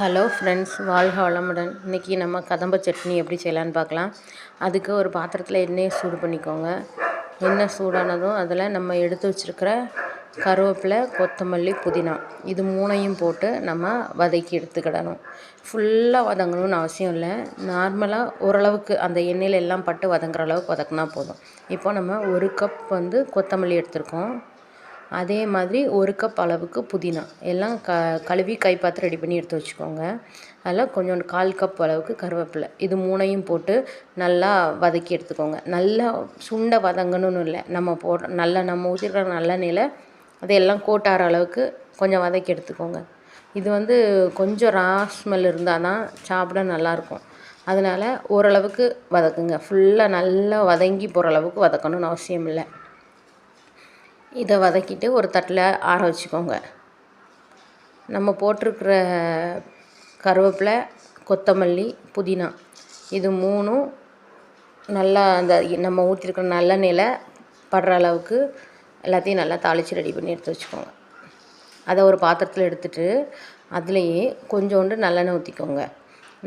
Hello friends வாழ்க வளமுடன் இன்றைக்கி நம்ம கதம்ப சட்னி எப்படி செய்யலான்னு பார்க்கலாம். அதுக்கு ஒரு பாத்திரத்தில் எண்ணெயை சூடு பண்ணிக்கோங்க. எண்ணெய் சூடானதும் அதில் நம்ம எடுத்து வச்சுருக்கிற கருவேப்பிலை கொத்தமல்லி புதினா. இது மூணையும் போட்டு நம்ம வதக்கி எடுத்துக்கிடணும். ஃபுல்லாக வதங்கணும்னு அவசியம் இல்லை. நார்மலாக ஓரளவுக்கு அந்த எண்ணெயில் எல்லாம் பட்டு வதங்குற அளவுக்கு வதக்குனா போதும். இப்போ நம்ம ஒரு கப் வந்து கொத்தமல்லி எடுத்திருக்கோம். அதே மாதிரி ஒரு கப் அளவுக்கு புதினா. எல்லாம் க கழுவி கை பார்த்து ரெடி பண்ணி எடுத்து வச்சுக்கோங்க. அதில் கொஞ்சோண்டு கால் கப் அளவுக்கு கருவேப்பிலை. இது மூணையும் போட்டு நல்லா வதக்கி எடுத்துக்கோங்க. நல்லா சுண்டை வதங்கணும்னு இல்லை. நம்ம போடுற நல்லா நம்ம ஊற்றிருக்கிற நல்லெண்ணெயில் அதையெல்லாம் கோட்டார அளவுக்கு கொஞ்சம் வதக்கி எடுத்துக்கோங்க. இது வந்து கொஞ்சம் ரா ஸ்மெல் இருந்தால் தான் சாப்பிட நல்லாயிருக்கும். அதனால் ஓரளவுக்கு வதக்குங்க. ஃபுல்லாக நல்லா வதங்கி போகிற அளவுக்கு வதக்கணும்னு அவசியம் இல்லை. இதை வதக்கிட்டு ஒரு தட்டில் ஆற வச்சுக்கோங்க. நம்ம போட்டிருக்கிற கருவேப்பிலை கொத்தமல்லி புதினா இது மூணும் நல்லா அந்த நம்ம ஊற்றிருக்கிற நல்லெண்ணெயில் படுற அளவுக்கு எல்லாத்தையும் நல்லா தாளித்து ரெடி பண்ணி எடுத்து வச்சுக்கோங்க. அதை ஒரு பாத்திரத்தில் எடுத்துகிட்டு அதுலேயே கொஞ்சோண்டு நல்லெண்ணெய் ஊற்றிக்கோங்க.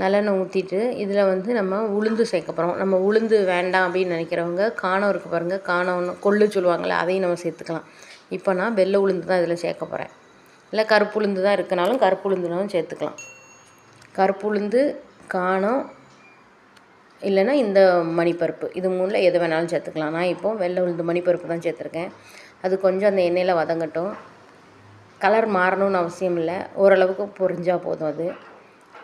நல்லெண்ணெய் ஊற்றிட்டு இதில் வந்து நம்ம உளுந்து சேர்க்க போகிறோம் நம்ம உளுந்து வேண்டாம் அப்படின்னு நினைக்கிறவங்க காணம் இருக்குது பாருங்கள் காணம் கொள்ளு சொல்லுவாங்கள்ல அதையும் நம்ம சேர்த்துக்கலாம். இப்போ நான் வெள்ளை உளுந்து தான் இதில் சேர்க்க போகிறேன் இல்லை கருப்பு உளுந்து தான் இருக்கனாலும் கருப்பு உளுந்துனாலும் சேர்த்துக்கலாம். கருப்பு உளுந்து காணம் இல்லைன்னா இந்த மணிப்பருப்பு. இது மூணில் எது வேணாலும் சேர்த்துக்கலாம். நான் இப்போது வெள்ளை உளுந்து மணிப்பருப்பு தான் சேர்த்துருக்கேன். அது கொஞ்சம் அந்த எண்ணெயில் வதங்கட்டும். கலர் மாறணும்னு அவசியம் இல்லை. ஓரளவுக்கு பொரிஞ்சால் போதும் அது.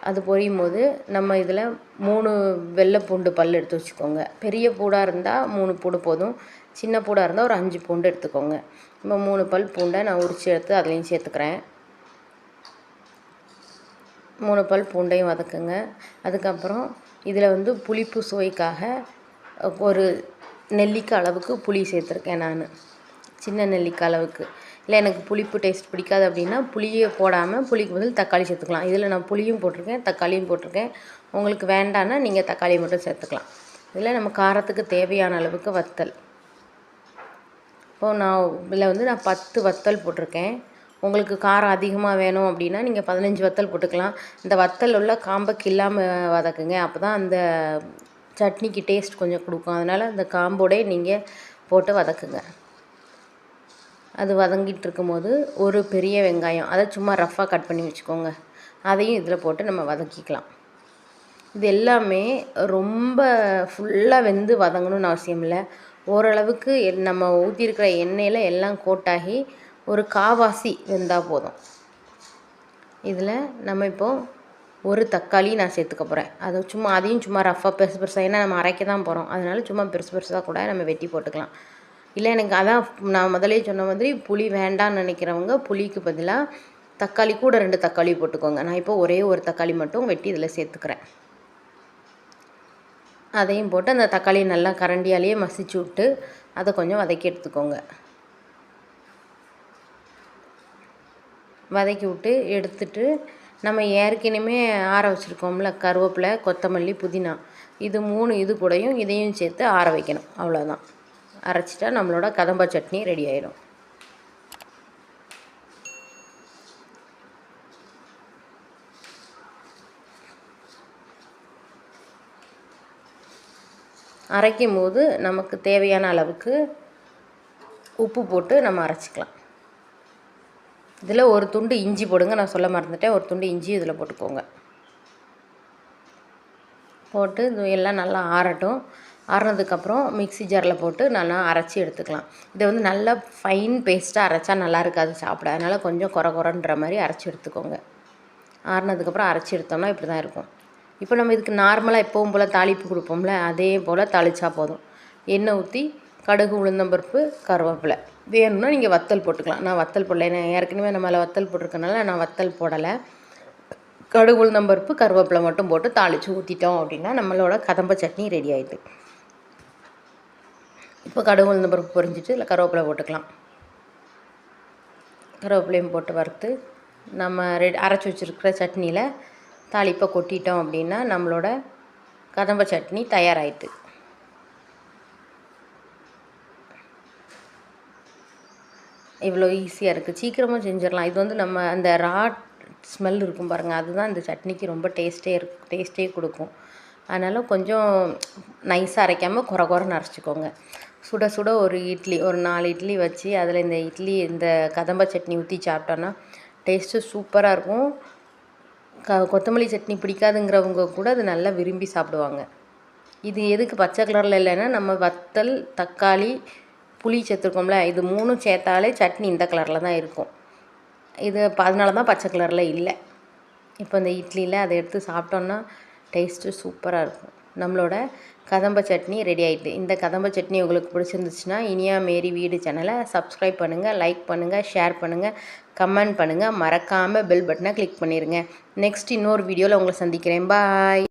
அது பொரியும் போது நம்ம இதில் மூணு வெள்ளை பூண்டு பல் எடுத்து வச்சுக்கோங்க. பெரிய பூடாக இருந்தால் மூணு பூடு போதும். சின்ன பூடாக இருந்தால் ஒரு அஞ்சு பூண்டு எடுத்துக்கோங்க. இப்போ மூணு பல் பூண்டை நான் உரித்து எடுத்து அதுலேயும் சேர்த்துக்கிறேன். மூணு பல் பூண்டையும் வதக்குங்க. அதுக்கப்புறம் இதில் வந்து புளிப்பு சுவைக்காக ஒரு நெல்லிக்காய் அளவுக்கு புளி சேர்த்துருக்கேன் நான். சின்ன நெல்லிக்காய் அளவுக்கு. இல்லை எனக்கு புளிப்பு டேஸ்ட் பிடிக்காது அப்படின்னா புளியை போடாமல் புளிக்கு பதில் தக்காளி சேர்த்துக்கலாம். இதில் நான் புளியும் போட்டிருக்கேன் தக்காளியும் போட்டிருக்கேன். உங்களுக்கு வேண்டான்னா நீங்கள் தக்காளி மட்டும் சேர்த்துக்கலாம். இதில் நம்ம காரத்துக்கு தேவையான அளவுக்கு வத்தல். இப்போது நான் இதில் வந்து நான் பத்து வத்தல் போட்டிருக்கேன். உங்களுக்கு காரம் அதிகமாக வேணும் அப்படின்னா நீங்கள் பதினஞ்சு வத்தல் போட்டுக்கலாம். இந்த வத்தல் உள்ள காம்பை கில்லாமல் வதக்குங்க. அப்போ தான் அந்த சட்னிக்கு டேஸ்ட் கொஞ்சம் கொடுக்கும். அதனால் அந்த காம்போடே நீங்கள் போட்டு வதக்குங்க. அது வதங்கிட்டு இருக்கும்போது ஒரு பெரிய வெங்காயம் அதை சும்மா ரஃப்பாக கட் பண்ணி வச்சுக்கோங்க. அதையும் இதில் போட்டு நம்ம வதக்கிக்கலாம். இது எல்லாமே ரொம்ப ஃபுல்லாக வெந்து வதங்கணும்னு அவசியம் இல்லை. ஓரளவுக்கு நம்ம ஊற்றிருக்கிற எண்ணெயில் எல்லாம் கோட்டாகி ஒரு காவாசி வெந்தால் போதும். இதில் நம்ம இப்போது ஒரு தக்காளி நான் சேர்த்துக்க போகிறேன் அது சும்மா அதையும் சும்மா ரஃப்பாக பெருசு பெருசாக ஏன்னா நம்ம அரைக்க தான் போகிறோம் அதனால சும்மா பெருசு பெருசாக கூட நம்ம வெட்டி போட்டுக்கலாம். இல்லை எனக்கு அதான் நான் முதலே சொன்ன மாதிரி புளி வேண்டான்னு நினைக்கிறவங்க புளிக்கு பதிலாக தக்காளி கூட ரெண்டு தக்காளி போட்டுக்கோங்க. நான் இப்போ ஒரே ஒரு தக்காளி மட்டும் வெட்டி இதில் சேர்த்துக்கிறேன். அதையும் போட்டு அந்த தக்காளியை நல்லா கரண்டியாலேயே மசிச்சு விட்டு அதை கொஞ்சம் வதக்கி எடுத்துக்கோங்க. வதக்கி விட்டு எடுத்துட்டு நம்ம ஏற்கனவே ஆற வச்சுருக்கோம்ல கருவேப்பிலை கொத்தமல்லி புதினா. இது மூணு இது கூடயும் இதையும் சேர்த்து ஆற வைக்கணும். அவ்வளோதான் அரைச்சிட்டா நம்மளோட கதம்ப சட்னி ரெடி ஆயிடும் அரைக்கும் போது நமக்கு தேவையான அளவுக்கு உப்பு போட்டு நம்ம அரைச்சிக்கலாம். இதில் ஒரு துண்டு இஞ்சி போடுங்க. நான் சொல்ல மறந்துட்டேன். ஒரு துண்டு இஞ்சி இதில் போட்டுக்கோங்க. போட்டு இது எல்லாம் நல்லா ஆறட்டும். ஆறுனதுக்கப்புறம் மிக்ஸி ஜாரில் போட்டு நல்லா அரைச்சி எடுத்துக்கலாம். இதை வந்து நல்லா ஃபைன் பேஸ்ட்டாக அரைச்சா நல்லா இருக்காது சாப்பிட. அதனால் கொஞ்சம் குறை குறைன்ற மாதிரி அரைச்சி எடுத்துக்கோங்க. ஆறுனதுக்கப்புறம் அரைச்சி எடுத்தோம்னா இப்படி தான் இருக்கும். இப்போ நம்ம இதுக்கு நார்மலாக எப்போவும் போல் தாளிப்பு கொடுப்போம்ல அதே போல் தாளித்தா போதும். எண்ணெய் ஊற்றி கடுகு உளுந்தம்பருப்பு கருவேப்பிலை. வேணும்னா நீங்கள் வத்தல் போட்டுக்கலாம். நான் வத்தல் போடல. ஏன்னா ஏற்கனவே நம்மள வத்தல் போட்டிருக்கனால நான் வத்தல் போடலை. கடுகு உளுந்தம்பருப்பு கருவேப்பிலை மட்டும் போட்டு தாளித்து ஊற்றிட்டோம் அப்படின்னா நம்மளோட கதம்ப சட்னி ரெடி ஆகிட்டு இப்போ கடுகு உளுந்த பருப்பு பொரிஞ்சிட்டு இல்லை கருவேப்பிலை போட்டுக்கலாம். கருவேப்பிலையும் போட்டு வறுத்து நம்ம ரெடி அரைச்சி வச்சுருக்கிற சட்னியில் தாளிப்பை கொட்டிட்டோம் அப்படின்னா நம்மளோட கதம்ப சட்னி தயாராகிட்டு இவ்வளோ ஈஸியாக இருக்குது சீக்கிரமாக செஞ்சிடலாம். இது வந்து நம்ம அந்த ரா ஸ்மெல் இருக்கும் பாருங்கள் அதுதான் இந்த சட்னிக்கு ரொம்ப டேஸ்ட்டே இருக் டேஸ்ட்டே கொடுக்கும். அதனால் கொஞ்சம் நைஸாக அரைக்காமல் குறை குறைன்னு அரைச்சிக்கோங்க. சுட சுட ஒரு இட்லி ஒரு நாலு இட்லி வச்சு அதில் இந்த இட்லி இந்த கதம்ப சட்னி ஊற்றி சாப்பிட்டோன்னா டேஸ்ட்டு சூப்பராக இருக்கும். க கொத்தமல்லி சட்னி பிடிக்காதுங்கிறவங்க கூட அது நல்லா விரும்பி சாப்பிடுவாங்க. இது எதுக்கு பச்சை கலரில் இல்லைன்னா நம்ம வத்தல் தக்காளி புளி சேர்த்துருக்கோம்ல இது மூணும் சேர்த்தாலே சட்னி இந்த கலரில் தான் இருக்கும். இது அதனால தான் பச்சை கலரில் இல்லை. இப்போ இந்த இட்லியில் அதை எடுத்து சாப்பிட்டோன்னா டேஸ்ட்டு சூப்பராக இருக்கும். நம்மளோட கதம்ப சட்னி ரெடி ஆகிட்டு இந்த கதம்ப சட்னி உங்களுக்கு பிடிச்சிருந்துச்சுன்னா இனியா மேரி வீடு சேனலை சப்ஸ்கிரைப் பண்ணுங்கள் லைக் பண்ணுங்கள் ஷேர் பண்ணுங்கள் கமெண்ட் பண்ணுங்கள் மறக்காமல் பெல் பட்டனை கிளிக் பண்ணிடுங்க நெக்ஸ்ட் இன்னொரு வீடியோவில் உங்களை சந்திக்கிறேன். பாய்